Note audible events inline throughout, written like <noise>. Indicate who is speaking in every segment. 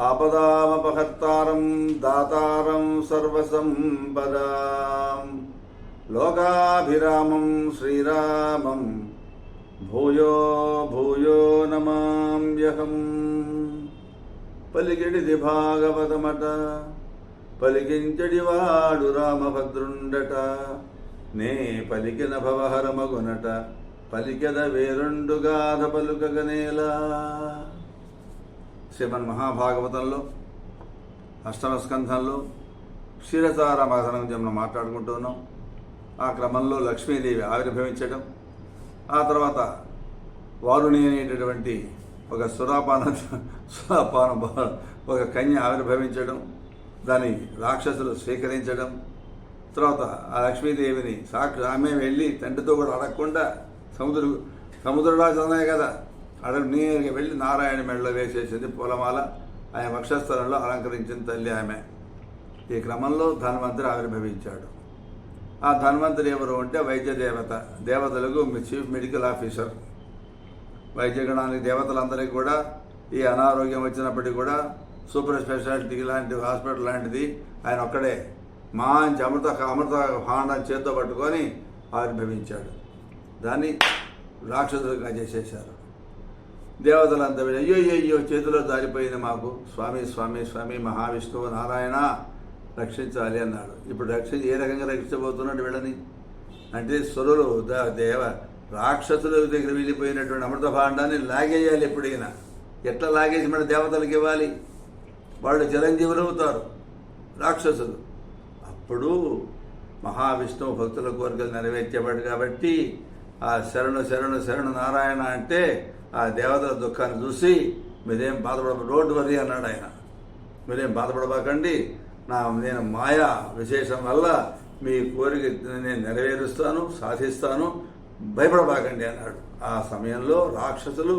Speaker 1: ఆపదామపహర్తారం దాతారం సర్వసంపదాం. లోకాభిరామం శ్రీరామం. భూయో భూయో నమామ్యహం పలికిడిది భాగవతమట. పలికించడివాడు రామభద్రుండట. నే పలికిన భవహరమగునట. పలికెద వేరుండు గాథ పలుకగనేలా. శ్రీమన్ మహాభాగవతంలో అష్టమస్కంధంలో క్షీరసార క్షీరసారామగనం మనం మాట్లాడుకుంటున్నాం. ఆ క్రమంలో లక్ష్మీదేవి ఆవిర్భవించడం ఆ తర్వాత వారుణి అనేటటువంటి ఒక సురాపాన సురాపాన ఒక కన్య ఆవిర్భవించడం దాన్ని రాక్షసులు స్వీకరించడం తర్వాత ఆ లక్ష్మీదేవిని సాక్షి ఆమె వెళ్ళి తండ్రితో కూడా అడగకుండా సముద్ర ఉన్నాయి కదా అడవి నేరుగా వెళ్ళి నారాయణ మెడలో వేసేసింది పూలమాల. ఆయన వక్షస్థలంలో అలంకరించిన తల్లి ఆమె. ఈ క్రమంలో ధన్వంతరి ఆవిర్భవించాడు. ఆ ధన్వంతరి ఎవరు అంటే వైద్య దేవత దేవతలకు చీఫ్ మెడికల్ ఆఫీసర్. వైద్యగణానికి దేవతలందరికీ కూడా ఈ అనారోగ్యం వచ్చినప్పటికీ కూడా సూపర్ స్పెషాలిటీ లాంటి హాస్పిటల్ లాంటిది ఆయన ఒక్కడే. మంచి అమృత అమృత భాండం చేత్తో పట్టుకొని ఆవిర్భవించాడు. దాన్ని రాక్షసులుగా చేసేశారు. దేవతలంతా అయ్యో అయ్యో చేతిలో జారిపోయింది మాకు. స్వామి స్వామి స్వామి మహావిష్ణువు నారాయణ రక్షించాలి అన్నాడు. ఇప్పుడు రక్ష ఏ రకంగా రక్షించబోతున్నాడు వీళ్ళని? అంటే సురులు దేవ రాక్షసుల దగ్గర వెళ్ళిపోయినటువంటి అమృత భాండాన్ని లాగేయాలి ఎప్పుడైనా. ఎట్లా లాగేసి మన దేవతలకు ఇవ్వాలి? వాళ్ళు చిరంజీవులు అవుతారు రాక్షసులు. అప్పుడు మహావిష్ణువు భక్తుల కోరికలు నెరవేర్చేవాడు కాబట్టి ఆ శరణు శరణు శరణు నారాయణ అంటే ఆ దేవతల దుఃఖాన్ని చూసి మీరేం బాధపడ రోడ్డు వరి అన్నాడు ఆయన. మీరేం బాధపడబాకండి నా నేను మాయా విశేషం వల్ల మీ కోరిక నేను నెరవేరుస్తాను సాధిస్తాను భయపడబాకండి అన్నాడు. ఆ సమయంలో రాక్షసులు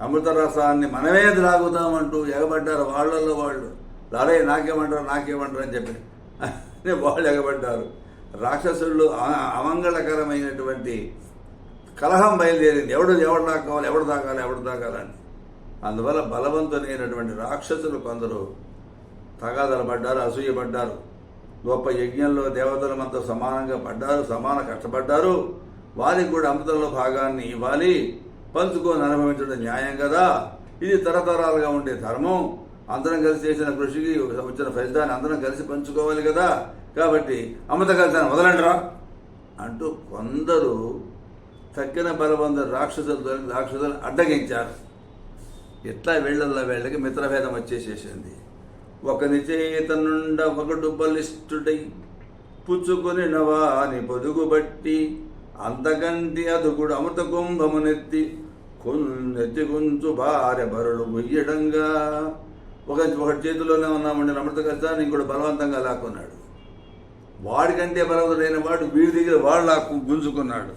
Speaker 1: అమృత రసాన్ని మనమే త్రాగుతామంటూ ఎగబడ్డారు వాళ్ళల్లో వాళ్ళు. లాడే నాకేమంటారు నాకేమంటారు అని చెప్పి. <laughs> వాళ్ళు ఎగబడ్డారు. రాక్షసుళ్ళు అమంగళకరమైనటువంటి కలహం బయలుదేరింది. ఎవడు ఎవడు దాకావాలి ఎవడు దాకాలి ఎవడు దాకాలని అందువల్ల బలవంతులైనటువంటి రాక్షసులు కొందరు తగాదలు పడ్డారు అసూయపడ్డారు గొప్ప యజ్ఞంలో దేవతలమంతా సమానంగా పడ్డారు సమాన కష్టపడ్డారు. వారికి కూడా అమృతంలో భాగాన్ని ఇవ్వాలి. పంచుకొని అనుభవించడం న్యాయం కదా. ఇది తరతరాలుగా ఉండే ధర్మం. అందరం కలిసి చేసిన కృషికి వచ్చిన ఫలితాన్ని అందరం కలిసి పంచుకోవాలి కదా. కాబట్టి అమృత కలిసాన్ని వదలండిరా అంటూ కొందరు తక్కిన బలవంతులు రాక్షసులు రాక్షసులు అడ్డగించారు. ఇట్లా వీళ్ళల్లో వీళ్ళకి మిత్రభేదం వచ్చేసేసింది. ఒకని చేతనుండ ఒకడు బలిష్ఠుడై పుచ్చుకొని నవాని పొదుగుబట్టి అంతకంటి అదుగుడు అమృత కుంభమునెత్తి నెత్తి గుంచు భార్య బరుడు ముయ్యడంగా ఒక ఒక చేతిలోనే ఉన్నామండి అమృత కష్టాన్ని ఇంకోటి బలవంతంగా లాక్కున్నాడు. వాడికంటే బలవంతుడైన వాడు వీడి దగ్గర వాడు లాక్కు గుంజుకున్నాడు.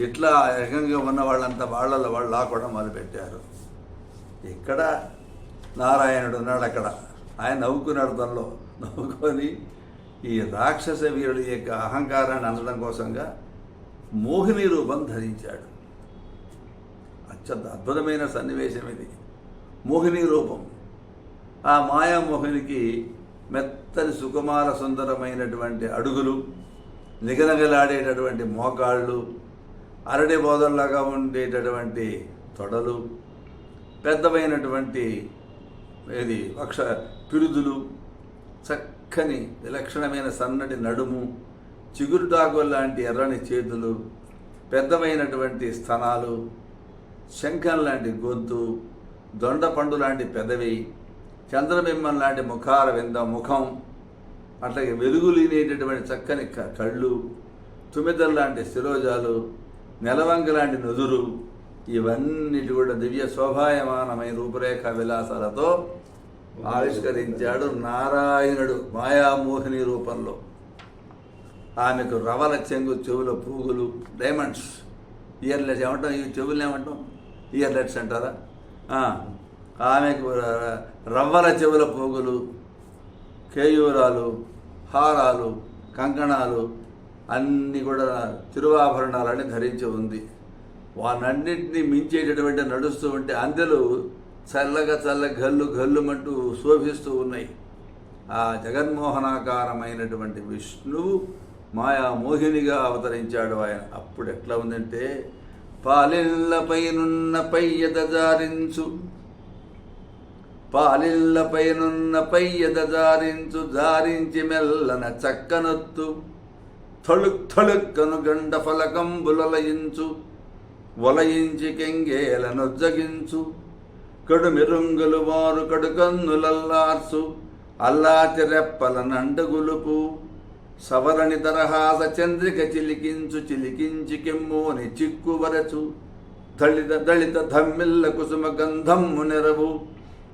Speaker 1: ఇట్లా ఏకంగా ఉన్న వాళ్ళంతా వాళ్ళల్లో వాళ్ళు లాక్కోవడం మొదలుపెట్టారు. ఇక్కడ నారాయణుడు ఉన్నాడు అక్కడ. ఆయన నవ్వుకున్నాడు తనలో. నవ్వుకొని ఈ రాక్షస వీరుడి యొక్క అహంకారాన్ని అందడం కోసంగా మోహిని రూపం ధరించాడు. అత్యంత అద్భుతమైన సన్నివేశం ఇది. మోహిని రూపం. ఆ మాయామోహినికి మెత్తని సుకుమార సుందరమైనటువంటి అడుగులు నిగనగలాడేటటువంటి మోకాళ్ళు అరడి బోధల్లాగా ఉండేటటువంటి తొడలు పెద్దవైనటువంటి ఇది వక్ష పిరుదులు చక్కని విలక్షణమైన సన్నటి నడుము చిగురుటాకు లాంటి ఎర్రని చేతులు పెద్దవైనటువంటి స్థనాలు శంఖం లాంటి గొంతు దొండపండు లాంటి పెదవి చంద్రబింబం లాంటి ముఖార వింద ముఖం అట్లాగే వెలుగులీనేటటువంటి చక్కని క- కళ్ళు తుమిదల్ లాంటి శిరోజాలు నెలవంక లాంటి నుదురు ఇవన్నిటి కూడా దివ్య శోభాయమానమైన రూపురేఖ విలాసాలతో ఆవిష్కరించాడు నారాయణుడు మాయామోహిని రూపంలో. ఆమెకు రవల చెంగు చెవుల పూగులు డైమండ్స్ ఇయర్లెట్స్ ఏమంటాం? ఈ చెవులు ఏమంటాం? ఇయర్లెట్స్ అంటారా? ఆమెకు రవ్వల చెవుల పోగులు కేయూరాలు హారాలు కంకణాలు అన్నీ కూడా తిరువాభరణాలని ధరించి ఉంది. వానన్నింటినీ మించేటటువంటి నడుస్తూ ఉంటే అందెలు చల్లగా చల్ల గల్లు గల్లుమంటూ శోభిస్తూ ఉన్నాయి. ఆ జగన్మోహనాకారమైనటువంటి విష్ణువు మాయా మోహినిగా అవతరించాడు ఆయన. అప్పుడు ఎట్లా ఉందంటే పాలిళ్ళపైనున్న పయ్యద జారించు పాలిళ్ళపైనున్న పయ్యద జారించు జారించి మెల్లన చక్కనొత్తు థళుక్ థళుక్కను గండ ఫలకంబులలయించు వలయించి కెంగేల కడుమిరుంగులు వారు కడుకన్నులల్లార్సు కన్నులల్లార్సు రెప్పల నండగులుపు సవరణి తరహాస చంద్రిక చిలికించు చిలికించి కెమ్మోని చిక్కువరచు దళిత దళిత ధమ్మిల్ల కుసుమ గంధమ్ము నెరవు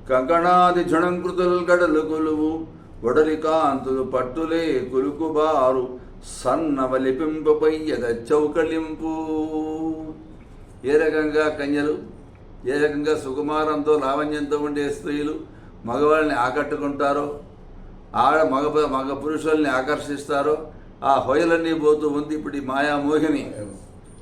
Speaker 1: కంకణాది ఝుణంకృతులు గడలు గొలువు ఒడలి కాంతులు పట్టులే కులుకుబారు సన్నవలిపింపుపై పయ్యద ఏ రకంగా కన్యలు ఏ రకంగా సుకుమారంతో లావణ్యంతో ఉండే స్త్రీలు మగవాళ్ళని ఆకట్టుకుంటారో ఆడ మగ మగ పురుషుల్ని ఆకర్షిస్తారో ఆ హొయలన్నీ పోతూ ఉంది ఇప్పుడు ఈ మాయా మోహిని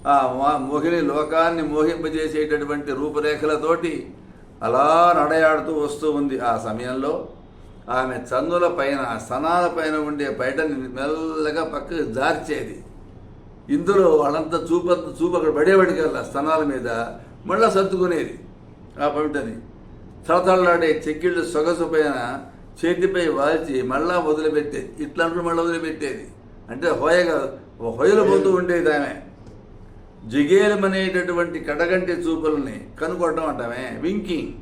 Speaker 1: ఆ మా మోహిని లోకాన్ని మోహింపజేసేటటువంటి రూపురేఖలతోటి అలా నడయాడుతూ వస్తూ ఉంది. ఆ సమయంలో ఆమె చందుల పైన స్తనాల పైన ఉండే బయటని మెల్లగా పక్కకు జార్చేది. ఇందులో వాళ్ళంతా చూపంత చూపు అక్కడ పడేవాడికల్లా స్తనాల మీద మళ్ళా సర్దుకునేది. ఆ పవిటని తలతళ్ళాడే చెక్కిళ్ళు సొగసు పైన చేతిపై వాల్చి మళ్ళా వదిలిపెట్టేది. ఇట్లా అంటూ మళ్ళీ వదిలిపెట్టేది. అంటే హోయగా హొయలు పోతూ ఉండేది ఆమె. జిగేలమనేటటువంటి కడగంటి చూపుల్ని కనుగొట్టడం అంటామే వింకింగ్.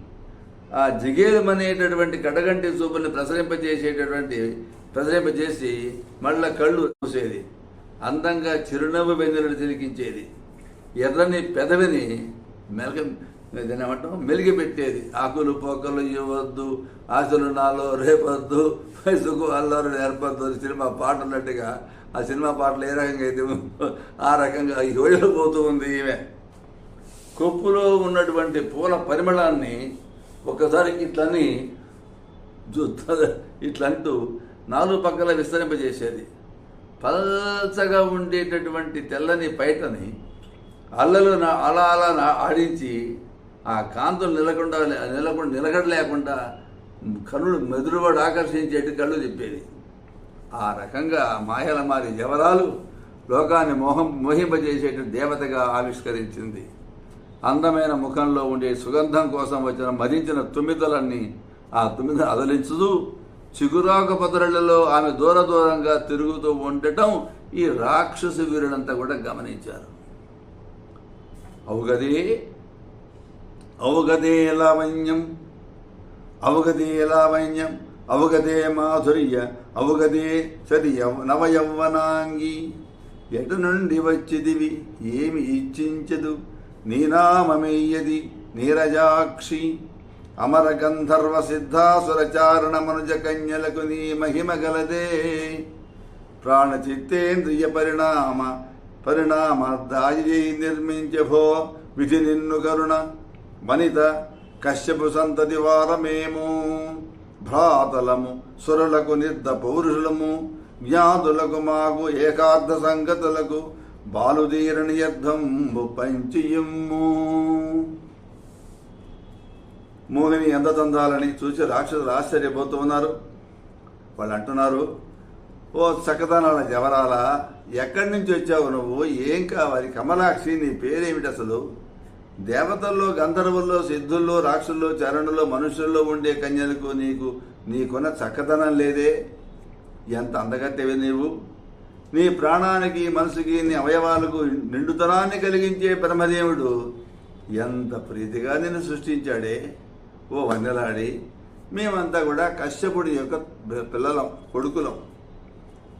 Speaker 1: ఆ జిగేలమనేటటువంటి కడగంటి చూపుని ప్రసరింపజేసేటటువంటి ప్రసరింపజేసి మళ్ళా కళ్ళు చూసేది అందంగా చిరునవ్వు వెన్నెలను తిరిగించేది. ఎర్రని పెదవిని మెలక ఏమంటాం? మెలిగి పెట్టేది ఆకులు పోకలు ఇవ్వద్దు ఆశలు నాలో రేపొద్దు వయసుకు అల్లరు నేర్పద్దు అని సినిమా పాట ఉన్నట్టుగా ఆ సినిమా పాటలు ఏ రకంగా అయితే ఆ రకంగా యోజన పోతూ ఉంది ఈమె. కొప్పులో ఉన్నటువంటి పూల పరిమళాన్ని ఒక్కసారి ఇట్లని ఇట్లంటూ నాలుగు పక్కల విస్తరింపజేసేది. పల్చగా ఉండేటటువంటి తెల్లని పైటని అల్లలు అలా అలా ఆడించి ఆ కాంతులు నిలకుండా నిలకుండా నిలకడలేకుండా కన్నులు మెదురువాడు ఆకర్షించేటి కళ్ళు చెప్పేది ఆ రకంగా మాయల మారి జవరాలు లోకాన్ని మోహం మోహింపజేసేటువంటి దేవతగా ఆవిష్కరించింది. అందమైన ముఖంలో ఉండే సుగంధం కోసం వచ్చిన మదించిన తుమ్మిదలన్నీ ఆ తుమ్మిద అదలించుతూ చిగురాకు పదరళ్ళలో ఆమె దూర దూరంగా తిరుగుతూ ఉండటం ఈ రాక్షసు వీరుడంతా కూడా గమనించారు. అవుగదే అవుగదే లావణ్యం అవగదే లావణ్యం అవగదే మాధుర్య అవగదే సరి నవయవ్వనాంగి ఎటు నుండి వచ్చిదివి? ఏమి ఇచ్చించదు? నీనామమేయది నీరజాక్షి అమర గంధర్వ సిద్ధాసురచారణ మనుజ కన్యలకు నీ మహిమ గలదే. ప్రాణ చిత్తేంద్రియ పరిణామ పరిణామ దాయి నిర్మించభో విధి నిన్ను కరుణ. వనిత కశ్యపు సంతతి వారమేము? భ్రాతలము సురులకు నిర్ద పౌరుషులము జ్ఞాతులకు మాకు ఏకార్థ సంగతులకు బాలుదీరణి యర్థంబు పంచియమ్ము. మోహిని ఎంత తందాలని చూసి రాక్షసులు ఆశ్చర్యపోతూ ఉన్నారు వాళ్ళు అంటున్నారు ఓ చక్కదనాల జవరాల ఎక్కడి నుంచి వచ్చావు నువ్వు? ఏం కావాలి? కమలాక్షి నీ పేరేమిటి అసలు? దేవతల్లో గంధర్వుల్లో సిద్ధుల్లో రాక్షుల్లో చరణుల్లో మనుషుల్లో ఉండే కన్యలకు నీకు నీకున్న చక్కదనం లేదే? ఎంత అందగట్టేవి నీవు? నీ ప్రాణానికి మనసుకి నీ అవయవాలకు నిండుతనాన్ని కలిగించే బ్రహ్మదేవుడు ఎంత ప్రీతిగా నిన్ను సృష్టించాడే. ఓ వన్నెలాడి మేమంతా కూడా కశ్యపుడి యొక్క పిల్లలం కొడుకులం.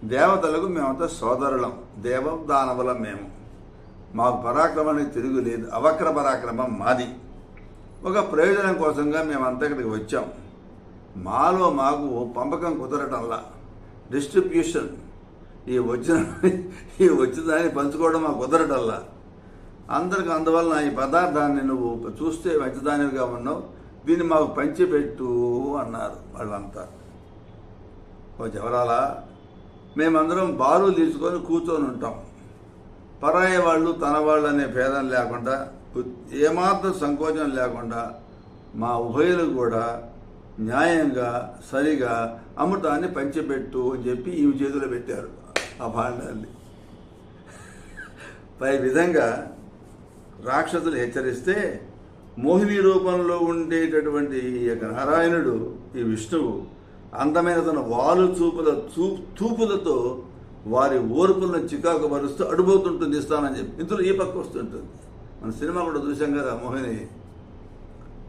Speaker 1: దేవతలకు మేమంతా సోదరులం దేవం దానవులం మేము. మా పరాక్రమానికి తిరుగులేదు అవక్ర పరాక్రమం మాది. ఒక ప్రయోజనం కోసంగా మేమంతా ఇక్కడికి వచ్చాం. మాలో మాకు పంపకం కుదరటంలా. డిస్ట్రిబ్యూషన్. ఈ వచ్చిన ఈ వచ్చిన దాన్ని పంచుకోవడం మాకు కుదరటల్లా. అందరికి అందువలన ఈ పదార్థాన్ని నువ్వు చూస్తే మంచిదానివిగా ఉన్నావు. దీన్ని మాకు పంచిపెట్టు అన్నారు వాళ్ళంతా. ఓ జవరాలా మేమందరం బారులు తీసుకొని కూర్చొని ఉంటాం. పరాయి వాళ్ళు తన వాళ్ళు అనే భేదం లేకుండా ఏమాత్రం సంకోచం లేకుండా మా ఉభయులు కూడా న్యాయంగా సరిగా అమృతాన్ని పంచిపెట్టు అని చెప్పి ఈ చేతిలో పెట్టారు. ఆ భాండాన్ని. పై విధంగా రాక్షసులు హెచ్చరిస్తే మోహిని రూపంలో ఉండేటటువంటి ఈ యొక్క నారాయణుడు ఈ విష్ణువు అందమైన తన వాలు చూపుల చూ చూపులతో వారి ఓర్పులను చికాకు పరుస్తూ అడుగుతుంటుంది ఇస్తానని చెప్పి. ఇందులో ఈ పక్క వస్తుంటుంది. మన సినిమా కూడా చూసాం కదా మోహిని.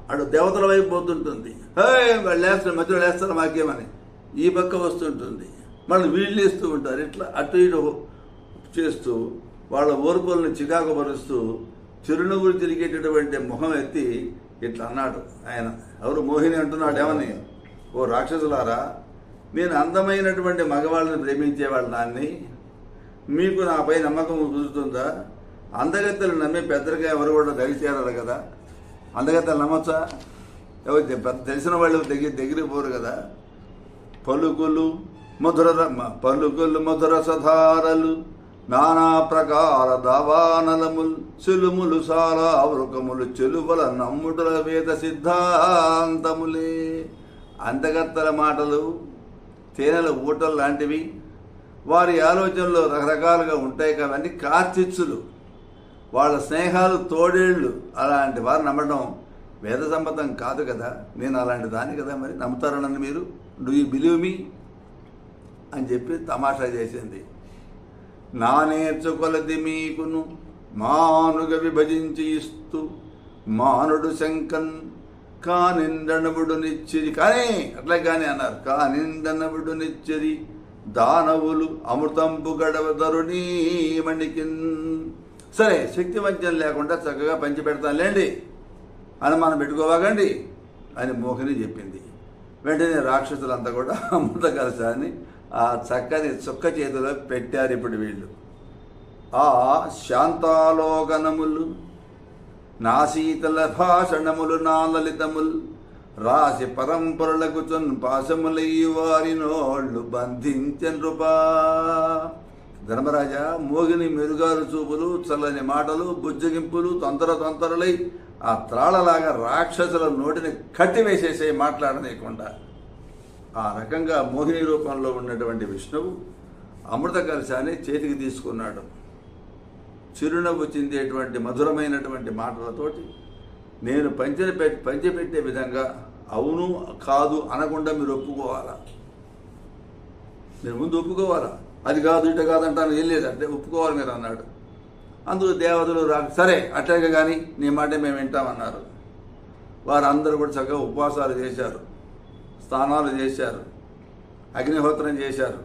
Speaker 1: అటు దేవతల వైపు పోతుంటుంది. హే వాళ్ళు లేస్తారు మధ్యలో లేస్తారు మాకేమని. ఈ పక్క వస్తుంటుంది. మళ్ళీ వీళ్ళేస్తూ ఉంటారు. ఇట్లా అటు ఇటు చేస్తూ వాళ్ళ ఓర్పులను చికాకు పరుస్తూ చిరునవ్వులు తిరిగేటటువంటి మొహం ఎత్తి ఇట్లా అన్నాడు ఆయన. ఎవరు? మోహిని అంటున్నాడు ఏమని? ఓ రాక్షసులారా నేను అందమైనటువంటి మగవాళ్ళని ప్రేమించేవాళ్ళ నాన్ని మీకు నాపై నమ్మకం కుదురుతుందా? అందగత్తెలు నమ్మి పెద్దలుగా ఎవరు కూడా దరిచేరారు కదా. అందగత్తెలు నమ్మొచ్చా? ఎవరు? తెలిసిన వాళ్ళు దగ్గర దగ్గరికి పోరు కదా. పలుకులు మధుర పలుకులు మధుర సధారలు నానా ప్రకార దావానలములు చెలుములు సారా వృకములు చెలువల నమ్ముడుల వేద సిద్ధాంతములే. అంతగత్తల మాటలు తేనెల ఊటలు లాంటివి వారి ఆలోచనలు రకరకాలుగా ఉంటాయి కాబట్టి కార్చిచ్చులు. వాళ్ళ స్నేహాలు తోడేళ్ళు అలాంటి వారు నమ్మడం వేద సమ్మతం కాదు కదా. నేను అలాంటి దాన్ని కదా మరి నమ్ముతారనని మీరు. డూ యూ బిలీవ్ మీ అని చెప్పి తమాషా చేసింది. నా నేర్చుకొలది మీకును మానుగ విభజించి ఇస్తూ మానుడు శంకన్ కానిందనవుడు నిచ్చిరి. కానీ అట్లా కానీ అన్నారు. కానిందనవుడు నిచ్చిరి దానవులు అమృతంపు గడవదరుని మణికిన్ సరే శక్తి వంచన లేకుండా చక్కగా పంచి పెడతానులేండి అని మనం పెట్టుకోవాగండి అని మోహిని చెప్పింది. వెంటనే రాక్షసులంతా కూడా అమృత కలశాన్ని ఆ చక్కని చుక్క చేతిలో పెట్టారు ఇప్పుడు వీళ్ళు. ఆ శాంతాలోకనములు నాశీతల భాషణములు నా లలితములు రాసి పరంపరలకు చొన్ పాశములయ్యి వారి నోళ్ళు బంధించన్ రూపా. ధర్మరాజా మోగిని మెరుగారు చూపులు చల్లని మాటలు బుజ్జగింపులు తొందర తొందరలై ఆ త్రాళలాగా రాక్షసుల నోటిని కట్టివేసేసే మాట్లాడనీయకుండా ఆ రకంగా మోహిని రూపంలో ఉన్నటువంటి విష్ణువు అమృత కలశాన్ని చేతికి తీసుకున్నాడు. చిరునవ్వు చెందేటువంటి మధురమైనటువంటి మాటలతోటి నేను పంచిన పంచిపెట్టే విధంగా అవును కాదు అనకుండా మీరు ఒప్పుకోవాలా? మీరు ముందు ఒప్పుకోవాలా? అది కాదు ఇట కాదంటాను ఏం లేదంటే ఒప్పుకోవాలి మీరు అన్నాడు. అందుకు దేవతలు రా సరే అట్లాగే కానీ నీ మాట మేము వింటామన్నారు. వారందరూ కూడా చక్కగా ఉపవాసాలు చేశారు. స్నానాలు చేశారు. అగ్నిహోత్రం చేశారు.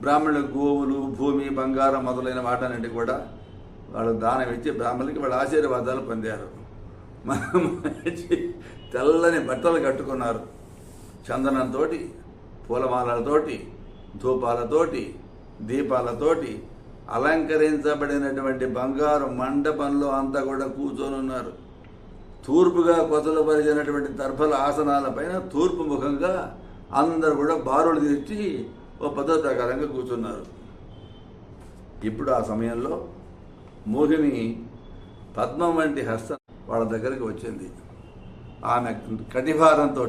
Speaker 1: బ్రాహ్మణులకు గోవులు భూమి బంగారం మొదలైన వాటన్నింటి కూడా వాళ్ళు దానం ఇచ్చి బ్రాహ్మణులకి వాళ్ళ ఆశీర్వాదాలు పొందారు. తెల్లని బట్టలు కట్టుకున్నారు. చందనంతో పూలమాలతోటి ధూపాలతోటి దీపాలతోటి అలంకరించబడినటువంటి బంగారు మండపంలో అంతా కూడా కూర్చొని ఉన్నారు. తూర్పుగా కొసలుపరిచినటువంటి దర్భల ఆసనాలపైన తూర్పు ముఖంగా అందరూ కూడా బారులు తీర్చి ఓ పద్ధతి ప్రకారంగా కూర్చున్నారు. ఇప్పుడు ఆ సమయంలో మోహిని పద్మం వంటి హస్తం వాళ్ళ దగ్గరికి వచ్చింది. ఆమె కటిభారంతో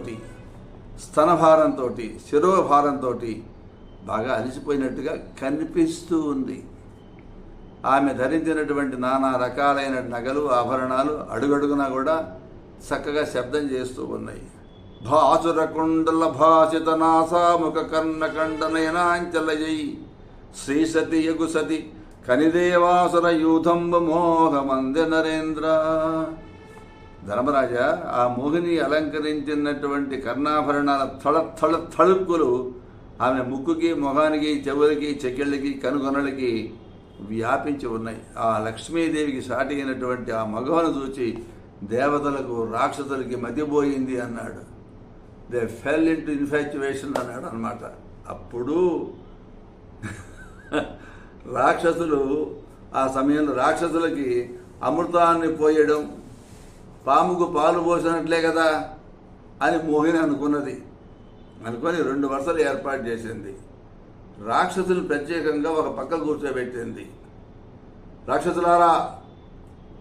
Speaker 1: స్తనభారంతో శిరోభారంతో బాగా అలిసిపోయినట్టుగా కనిపిస్తూ ఉంది. ఆమె ధరించినటువంటి నానా రకాలైన నగలు ఆభరణాలు అడుగడుగునా కూడా చక్కగా శబ్దం చేస్తూ ఉన్నాయి. భాసుర కుండల భాషిత నాసాముఖ కర్ణ కండనయనాంచలయై శ్రీసతి యగుసతి కనిదేవాసుర యూథంబ మోహమంది నరేంద్ర. ధర్మరాజా ఆ మోహిని అలంకరించినటువంటి కర్ణాభరణాల థళ థళ థళుక్కులు ఆమె ముక్కుకి మొహానికి చెవులకి చెక్కిళ్ళకి కనుగొనలకి వ్యాపించి ఉన్నాయి. ఆ లక్ష్మీదేవికి సాటి అయినటువంటి ఆ మగవను చూచి దేవతలకు రాక్షసులకి మధ్యపోయింది అన్నాడు. దే ఫెల్ ఇంటూ ఇన్ఫాక్చువేషన్ అన్నాడు అనమాట అప్పుడు రాక్షసులు ఆ సమయంలో రాక్షసులకి అమృతాన్ని పోయడం పాముకు పాలు పోసినట్లే కదా అని మోహిని అనుకున్నది. అనుకొని రెండు వరుసలు ఏర్పాటు చేసింది. రాక్షసులు ప్రత్యేకంగా ఒక పక్క కూర్చోబెట్టింది. రాక్షసులారా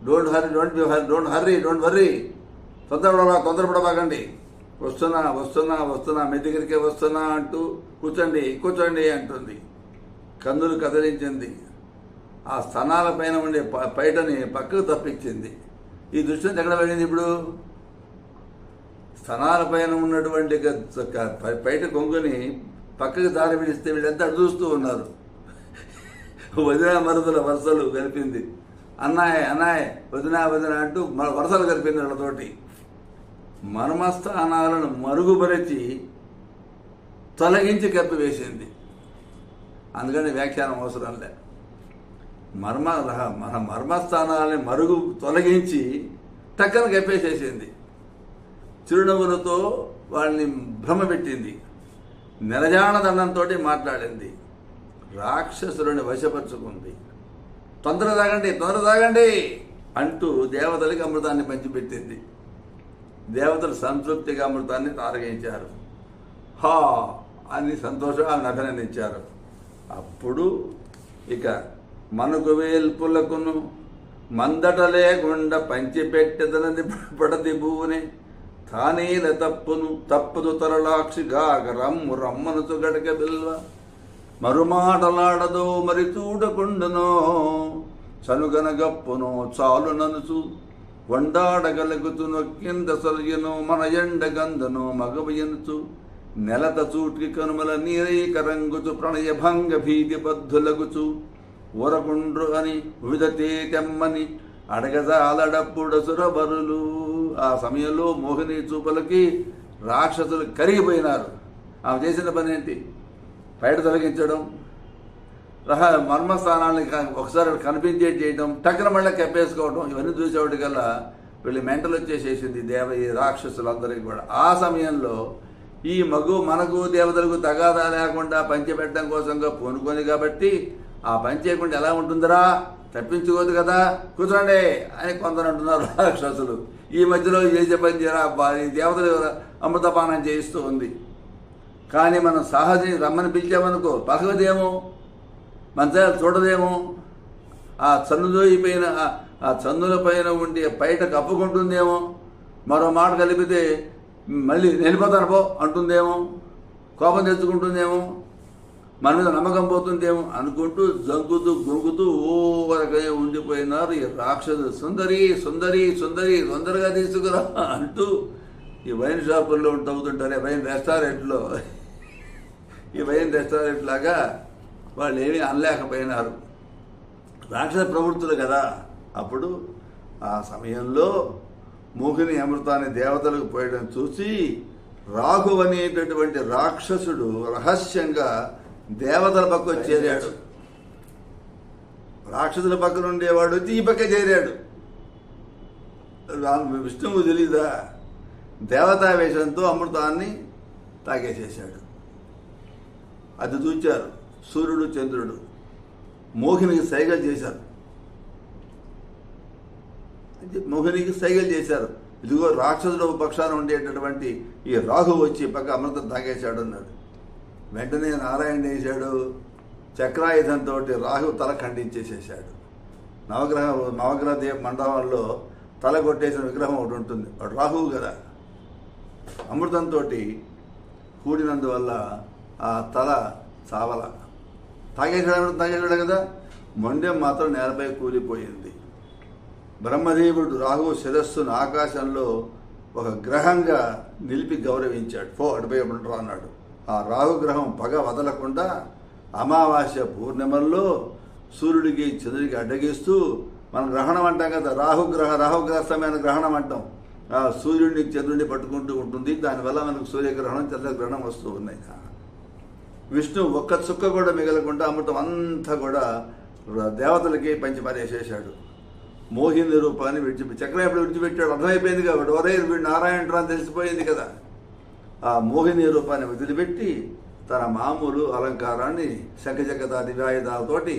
Speaker 1: don't hurry don't don't hurry don't hurry don't worry తొందరపడ తొందరపడబాకండి వస్తున్నా వస్తున్నా వస్తున్నా మీ దగ్గరికే వస్తున్నా అంటూ కూర్చోండి కూర్చోండి అంటుంది. కందులు కదిలించింది. ఆ స్థానాల పైన ఉండే పైటని పక్కకు తప్పించింది. ఈ దృశ్యం ఎక్కడ పడింది ఇప్పుడు? స్థనాల పైన ఉన్నటువంటి పైట కొంగుని పక్కకి దారి విడిస్తే వీళ్ళంతా చూస్తూ ఉన్నారు. వదిన మరుదల వరుసలు కలిపింది. అన్నాయ అన్నాయ వదిన వదిన అంటూ మ- వరుసలు కలిపింది వాళ్ళతోటి మర్మస్థానాలను మరుగుపరిచి తొలగించి కప్పివేసింది అందుకని వ్యాఖ్యానం అవసరం లే. మర్మ రహ- మన మర్మస్థానాలని మరుగు తొలగించి టక్కన కప్పేసేసింది. చిరునవ్వులతో వాళ్ళని భ్రమ పెట్టింది. నిరజానదండంతో మాట్లాడింది. రాక్షసులను వశపరుచుకుంది. తొందర తాగండి తొందర తాగండి అంటూ దేవతలకి అమృతాన్ని పంచిపెట్టింది. దేవతలు సంతృప్తిగా అమృతాన్ని తారగించారు. హా! అని సంతోషంగా ఆమెను అభినందించారు అప్పుడు ఇక మనకు వేల్పులకును మందట లేకుండా పంచిపెట్టెదనది పడది భూని తానేల తప్పును తప్పదు తరలాక్షిగా రమ్ము రమ్మనుచు గడక బిల్వ. మరుమాటలాడదో మరి చూడకుండునో సనుగన గప్పునో చాలు ననుచు. వండాడగలుగుతు నొక్కింద సొలగినో మన ఎండ ఎండగందనో మగవయనుచు నెలత చూటికి కనుమల నీరైక రంగుచు ప్రణయ భంగ భీతి బద్ధులగుచు. ఊరకుండ్రు అని విధతే తెమ్మని అడగజాలడప్పుడసురబరులు ఆ సమయంలో మోహిని చూపులకి రాక్షసులు కరిగిపోయినారు. ఆమె చేసిన పని ఏంటి? బయట తొలగించడం రహ మర్మస్థానాన్ని ఒకసారి కనిపించే చేయడం టక్కన మళ్ళీ కప్పేసుకోవడం ఇవన్నీ చూసేవాటికల్లా వీళ్ళు మెంటలు వచ్చేసేసింది దేవ ఈ రాక్షసులందరికీ కూడా. ఆ సమయంలో ఈ మగు మనకు దేవతలకు తగాదా లేకుండా పంచిపెట్టడం కోసంగా పూనుకొని కాబట్టి ఆ పని చేయకుండా ఎలా ఉంటుందిరా? తప్పించుకోదు కదా? కూర్చోండి అని కొందరు అంటున్నారు రాక్షసులు. ఈ మధ్యలో ఏ పని చేయరా? ఈ దేవతలు అమృతపానం చేయిస్తూ ఉంది. కానీ మనం సహజ రమ్మని పిలిచామనుకో పలకదేమో మంచిగా చూడదేమో ఆ చన్నుదోయి పైన ఆ- చందుల పైన ఉండి బయట కప్పుకుంటుందేమో మరో మాట కలిపితే మళ్ళీ నిలిపోతారు పో అంటుందేమో కోపం తెచ్చుకుంటుందేమో మన మీద నమ్మకం పోతుందేమో అనుకుంటూ జంకుతూ గొంకుతూ ఓరకనే ఉండిపోయినారు ఈ రాక్షసులు. సుందరి సుందరి సుందరి తొందరగా తీసుకురా అంటూ ఈ వైన్ షాపుల్లో తవ్వుతుంటారే. వైన్ రెస్టారెంట్లో. ఈ వైన్ రెస్టారెంట్ లాగా వాళ్ళు ఏమీ అనలేకపోయినారు. రాక్షస ప్రవృత్తులు కదా. అప్పుడు ఆ సమయంలో మోహిని అమృతాన్ని దేవతలకు పోయడం చూసి రాఘు అనేటటువంటి రాక్షసుడు రహస్యంగా దేవతల పక్క వచ్చి చేరాడు. రాక్షసుల పక్కన ఉండేవాడు వచ్చి ఈ పక్క చేరాడు. విష్ణువు తెలీదా? దేవతావేశంతో అమృతాన్ని తాగేసేసాడు అది చూచారు. సూర్యుడు చంద్రుడు మోహినికి సైగలు చేశారు. మోహినికి సైగలు చేశారు. ఇదిగో రాక్షసుడు పక్షాన ఉండేటటువంటి ఈ రాహు వచ్చి పక్క అమృతం తాగేశాడు అన్నాడు. వెంటనే నారాయణ చేశాడు? చక్రాయుధంతో రాహు తల ఖండించేసేసాడు. నవగ్రహ నవగ్రహ దేవ మండపంలో తల కొట్టేసిన విగ్రహం ఒకటి ఉంటుంది. వాడు రాహువు కదా. అమృతంతో కూడినందువల్ల ఆ తల చావల. తాగేశాడు తాగేశాడు కదా. మొండెం మాత్రం నేలపై కూలిపోయింది. బ్రహ్మదేవుడు రాహు శిరస్సును ఆకాశంలో ఒక గ్రహంగా నిలిపి గౌరవించాడు. ఫో అటుపై ఉంటారు అన్నాడు ఆ రాహుగ్రహం పగ వదలకుండా అమావాస్య పూర్ణిమల్లో సూర్యుడికి చంద్రుడికి అడ్డగిస్తూ మనం గ్రహణం అంటాం కదా రాహుగ్రహ రాహుగ్రస్తమైన గ్రహణం అంటాం. ఆ సూర్యుడిని చంద్రుడిని పట్టుకుంటూ ఉంటుంది. దానివల్ల మనకు సూర్యగ్రహణం చంద్రగ్రహణం వస్తూ ఉన్నాయి. విష్ణు ఒక్క చుక్క కూడా మిగలకుండా అమృతం అంతా కూడా దేవతలకి పంచి పరేసేసాడు మోహిని రూపాన్ని విడిచిపెట్టి చక్రం ఎప్పుడు విడిచిపెట్టాడు? అర్థమైపోయింది కాబట్టి ఒరే వీడు నారాయణరావు అని తెలిసిపోయింది కదా. ఆ మోహిని రూపాన్ని వదిలిపెట్టి తన మామూలు అలంకారాన్ని శంఖచక్రత దివ్యాయుధాలతోటి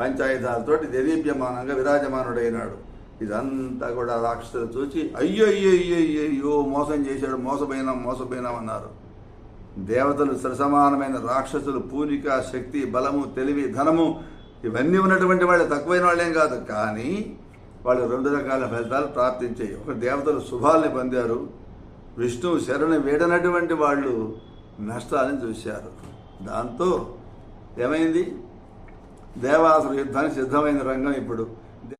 Speaker 1: పంచాయుధాలతోటి దేదీప్యమానంగా విరాజమానుడైనాడు. ఇదంతా కూడా రాక్షసులు చూసి అయ్యో అయ్యో అయ్యో అయ్యో అయ్యో మోసం చేశాడు మోసపోయినాం మోసపోయినాం అన్నారు. దేవతలు సరసమానమైన రాక్షసులు పూనిక శక్తి బలము తెలివి ధనము ఇవన్నీ ఉన్నటువంటి వాళ్ళు తక్కువైన వాళ్ళేం కాదు. కానీ వాళ్ళు రెండు రకాల ఫలితాలు ప్రార్థించాయి ఒక దేవతలు శుభాల్ని పొందారు విష్ణువు శరణు వీడనటువంటి వాళ్ళు నష్టాలను చూశారు. దాంతో ఏమైంది? దేవాసుర యుద్ధానికి సిద్ధమైన రంగం ఇప్పుడు.